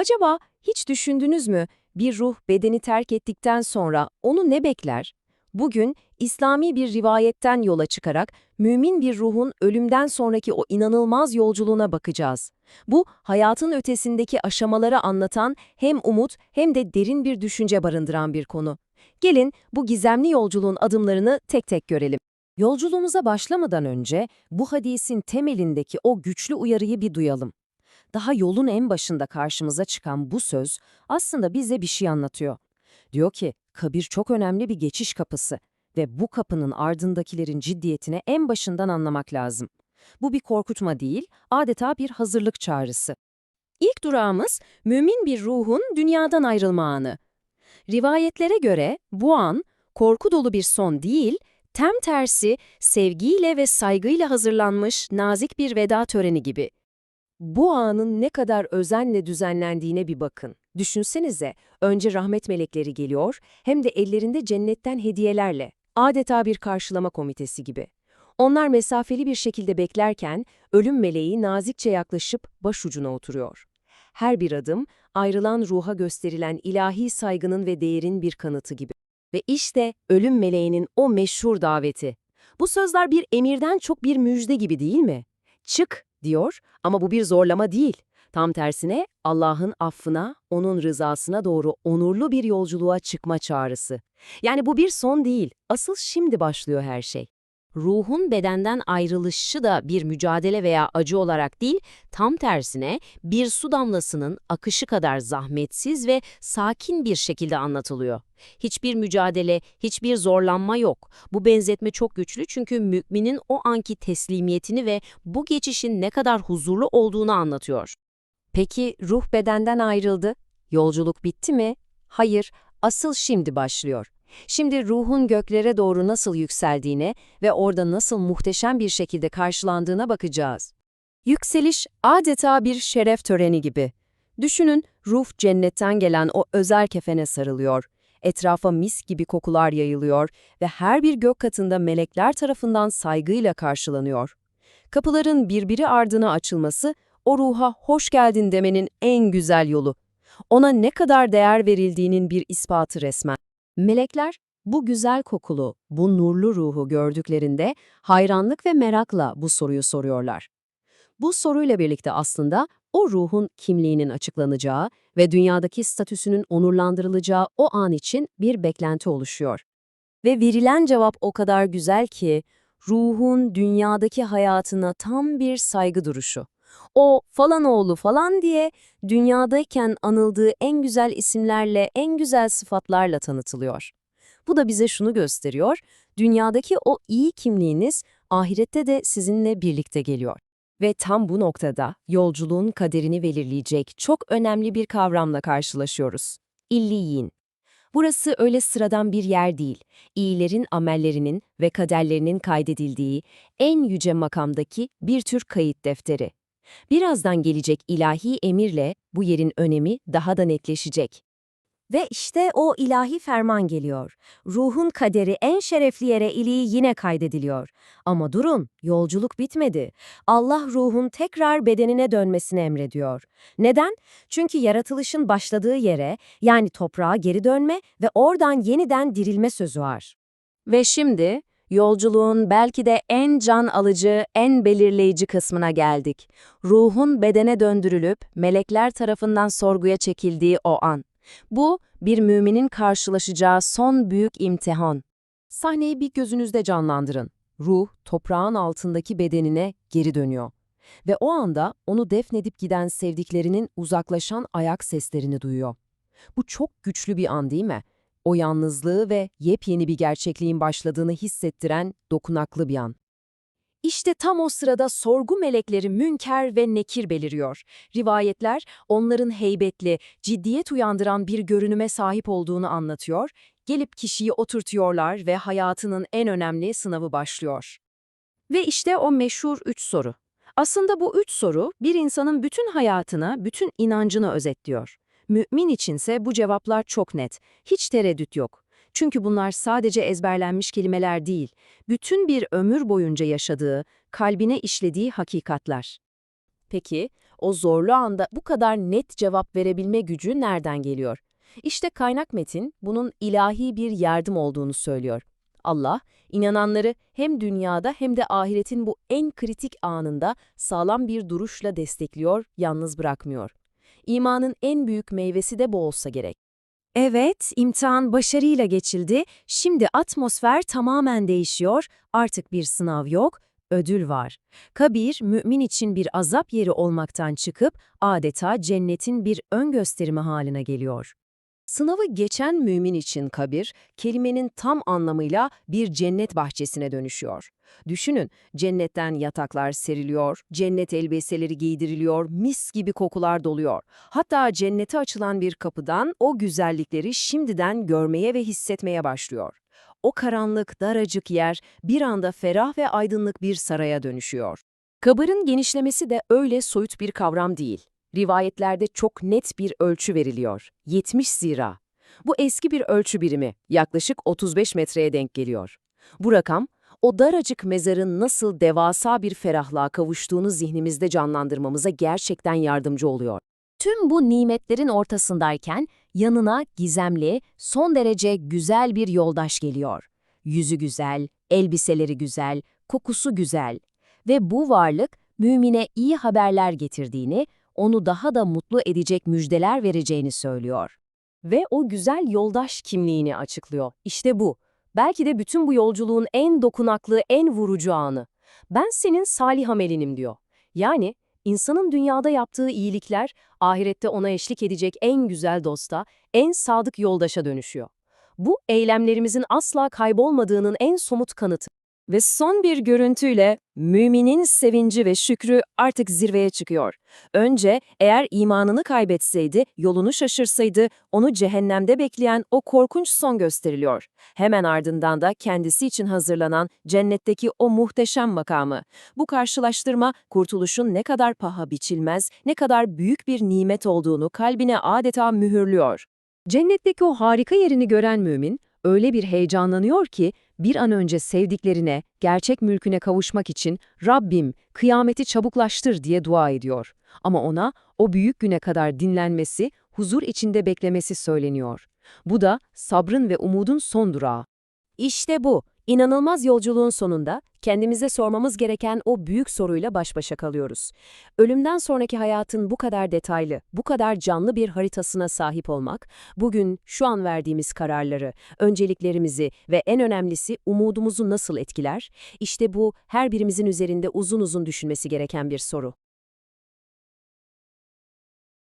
Acaba hiç düşündünüz mü bir ruh bedeni terk ettikten sonra onu ne bekler? Bugün İslami bir rivayetten yola çıkarak mümin bir ruhun ölümden sonraki o inanılmaz yolculuğuna bakacağız. Bu hayatın ötesindeki aşamaları anlatan hem umut hem de derin bir düşünce barındıran bir konu. Gelin bu gizemli yolculuğun adımlarını tek tek görelim. Yolculuğumuza başlamadan önce bu hadisin temelindeki o güçlü uyarıyı bir duyalım. Daha yolun en başında karşımıza çıkan bu söz aslında bize bir şey anlatıyor. Diyor ki, kabir çok önemli bir geçiş kapısı ve bu kapının ardındakilerin ciddiyetini en başından anlamak lazım. Bu bir korkutma değil, adeta bir hazırlık çağrısı. İlk durağımız, mümin bir ruhun dünyadan ayrılma anı. Rivayetlere göre bu an, korku dolu bir son değil, tem tersi sevgiyle ve saygıyla hazırlanmış nazik bir veda töreni gibi. Bu anın ne kadar özenle düzenlendiğine bir bakın. Düşünsenize, önce rahmet melekleri geliyor, hem de ellerinde cennetten hediyelerle, adeta bir karşılama komitesi gibi. Onlar mesafeli bir şekilde beklerken, ölüm meleği nazikçe yaklaşıp başucuna oturuyor. Her bir adım, ayrılan ruha gösterilen ilahi saygının ve değerin bir kanıtı gibi. Ve işte ölüm meleğinin o meşhur daveti. Bu sözler bir emirden çok bir müjde gibi değil mi? Çık, diyor ama bu bir zorlama değil. Tam tersine Allah'ın affına, onun rızasına doğru onurlu bir yolculuğa çıkma çağrısı. Yani bu bir son değil, asıl şimdi başlıyor her şey. Ruhun bedenden ayrılışı da bir mücadele veya acı olarak değil, tam tersine bir su damlasının akışı kadar zahmetsiz ve sakin bir şekilde anlatılıyor. Hiçbir mücadele, hiçbir zorlanma yok. Bu benzetme çok güçlü çünkü müminin o anki teslimiyetini ve bu geçişin ne kadar huzurlu olduğunu anlatıyor. Peki ruh bedenden ayrıldı. Yolculuk bitti mi? Hayır, asıl şimdi başlıyor. Şimdi ruhun göklere doğru nasıl yükseldiğine ve orada nasıl muhteşem bir şekilde karşılandığına bakacağız. Yükseliş adeta bir şeref töreni gibi. Düşünün ruh cennetten gelen o özel kefene sarılıyor. Etrafa mis gibi kokular yayılıyor ve her bir gök katında melekler tarafından saygıyla karşılanıyor. Kapıların birbiri ardına açılması o ruha hoş geldin demenin en güzel yolu. Ona ne kadar değer verildiğinin bir ispatı resmen. Melekler bu güzel kokulu, bu nurlu ruhu gördüklerinde hayranlık ve merakla bu soruyu soruyorlar. Bu soruyla birlikte aslında o ruhun kimliğinin açıklanacağı ve dünyadaki statüsünün onurlandırılacağı o an için bir beklenti oluşuyor. Ve verilen cevap o kadar güzel ki, ruhun dünyadaki hayatına tam bir saygı duruşu. O falan oğlu falan diye dünyadayken anıldığı en güzel isimlerle, en güzel sıfatlarla tanıtılıyor. Bu da bize şunu gösteriyor, dünyadaki o iyi kimliğiniz ahirette de sizinle birlikte geliyor. Ve tam bu noktada yolculuğun kaderini belirleyecek çok önemli bir kavramla karşılaşıyoruz. İlliyin. Burası öyle sıradan bir yer değil. İyilerin amellerinin ve kaderlerinin kaydedildiği en yüce makamdaki bir tür kayıt defteri. Birazdan gelecek ilahi emirle bu yerin önemi daha da netleşecek. Ve işte o ilahi ferman geliyor. Ruhun kaderi en şerefli yere iliği yine kaydediliyor. Ama durun, yolculuk bitmedi. Allah ruhun tekrar bedenine dönmesini emrediyor. Neden? Çünkü yaratılışın başladığı yere, yani toprağa geri dönme ve oradan yeniden dirilme sözü var. Ve şimdi Yolculuğun belki de en can alıcı, en belirleyici kısmına geldik. Ruhun bedene döndürülüp melekler tarafından sorguya çekildiği o an. Bu, bir müminin karşılaşacağı son büyük imtihan. Sahneyi bir gözünüzde canlandırın. Ruh, toprağın altındaki bedenine geri dönüyor. Ve o anda onu defnedip giden sevdiklerinin uzaklaşan ayak seslerini duyuyor. Bu çok güçlü bir an değil mi? O yalnızlığı ve yepyeni bir gerçekliğin başladığını hissettiren dokunaklı bir an. İşte tam o sırada sorgu melekleri Münker ve Nekir beliriyor. Rivayetler onların heybetli, ciddiyet uyandıran bir görünüme sahip olduğunu anlatıyor, gelip kişiyi oturtuyorlar ve hayatının en önemli sınavı başlıyor. Ve işte o meşhur üç soru. Aslında bu üç soru bir insanın bütün hayatını, bütün inancını özetliyor. Mümin içinse bu cevaplar çok net, hiç tereddüt yok. Çünkü bunlar sadece ezberlenmiş kelimeler değil, bütün bir ömür boyunca yaşadığı, kalbine işlediği hakikatler. Peki, o zorlu anda bu kadar net cevap verebilme gücü nereden geliyor? İşte kaynak metin bunun ilahi bir yardım olduğunu söylüyor. Allah, inananları hem dünyada hem de ahiretin bu en kritik anında sağlam bir duruşla destekliyor, yalnız bırakmıyor. İmanın en büyük meyvesi de bu olsa gerek. Evet, imtihan başarıyla geçildi. Şimdi atmosfer tamamen değişiyor. Artık bir sınav yok, ödül var. Kabir, mümin için bir azap yeri olmaktan çıkıp adeta cennetin bir ön gösterimi haline geliyor. Sınavı geçen mümin için kabir, kelimenin tam anlamıyla bir cennet bahçesine dönüşüyor. Düşünün, cennetten yataklar seriliyor, cennet elbiseleri giydiriliyor, mis gibi kokular doluyor. Hatta cennete açılan bir kapıdan o güzellikleri şimdiden görmeye ve hissetmeye başlıyor. O karanlık, daracık yer bir anda ferah ve aydınlık bir saraya dönüşüyor. Kabırın genişlemesi de öyle soyut bir kavram değil. Rivayetlerde çok net bir ölçü veriliyor. 70 zira. Bu eski bir ölçü birimi, yaklaşık 35 metreye denk geliyor. Bu rakam, o daracık mezarın nasıl devasa bir ferahlığa kavuştuğunu zihnimizde canlandırmamıza gerçekten yardımcı oluyor. Tüm bu nimetlerin ortasındayken yanına gizemli, son derece güzel bir yoldaş geliyor. Yüzü güzel, elbiseleri güzel, kokusu güzel ve bu varlık mümine iyi haberler getirdiğini, onu daha da mutlu edecek müjdeler vereceğini söylüyor. Ve o güzel yoldaş kimliğini açıklıyor. İşte bu. Belki de bütün bu yolculuğun en dokunaklı, en vurucu anı. Ben senin salih amelinim diyor. Yani insanın dünyada yaptığı iyilikler ahirette ona eşlik edecek en güzel dosta, en sadık yoldaşa dönüşüyor. Bu eylemlerimizin asla kaybolmadığının en somut kanıtı. Ve son bir görüntüyle müminin sevinci ve şükrü artık zirveye çıkıyor. Önce eğer imanını kaybetseydi, yolunu şaşırsaydı, onu cehennemde bekleyen o korkunç son gösteriliyor. Hemen ardından da kendisi için hazırlanan cennetteki o muhteşem makamı. Bu karşılaştırma kurtuluşun ne kadar paha biçilmez, ne kadar büyük bir nimet olduğunu kalbine adeta mühürlüyor. Cennetteki o harika yerini gören mümin, öyle bir heyecanlanıyor ki bir an önce sevdiklerine, gerçek mülküne kavuşmak için Rabbim kıyameti çabuklaştır diye dua ediyor. Ama ona o büyük güne kadar dinlenmesi, huzur içinde beklemesi söyleniyor. Bu da sabrın ve umudun son durağı. İşte bu, inanılmaz yolculuğun sonunda kendimize sormamız gereken o büyük soruyla baş başa kalıyoruz. Ölümden sonraki hayatın bu kadar detaylı, bu kadar canlı bir haritasına sahip olmak, bugün şu an verdiğimiz kararları, önceliklerimizi ve en önemlisi umudumuzu nasıl etkiler? İşte bu her birimizin üzerinde uzun uzun düşünmesi gereken bir soru.